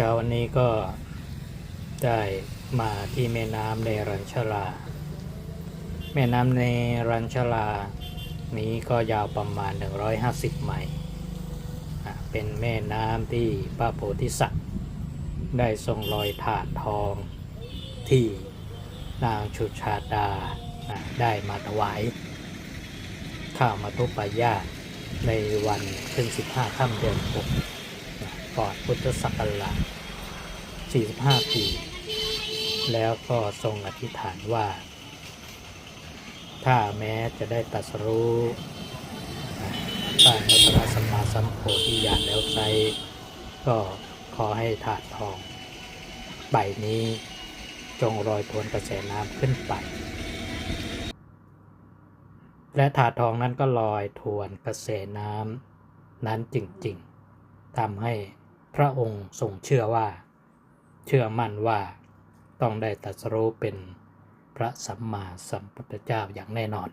เช้าวันนี้ก็ได้มาที่แม่น้ำในรัญชลา แม่น้ำในรัญชลา นี้ก็ยาวประมาณ 150 ไมล์เป็นแม่น้ำที่พระโพธิสัตว์ ได้ทรงลอยถาดทองที่นางชุชาดาได้มาถวายข้าวมาตุปายาในวันขึ้น 15 ค่ำเดือน6 ก่อนพุทธศักราช 45 ปี แล้วก็ทรงอธิษฐานว่า ถ้าแม้จะได้ตัสรู้นะสร้างรัตนสัมมาสัมโพธิญาณแล้วไซก็ขอให้ถาดทอง ใบนี้จงลอยทวนกระแสน้ำขึ้นไป และถาดทองนั้นก็ลอยทวนกระแสน้ำนั้นจริงๆทำให้ พระองค์ทรงเชื่อว่า เชื่อมั่นว่าต้องได้ตรัสรู้เป็นพระสัมมาสัมพุทธเจ้าอย่างแน่นอน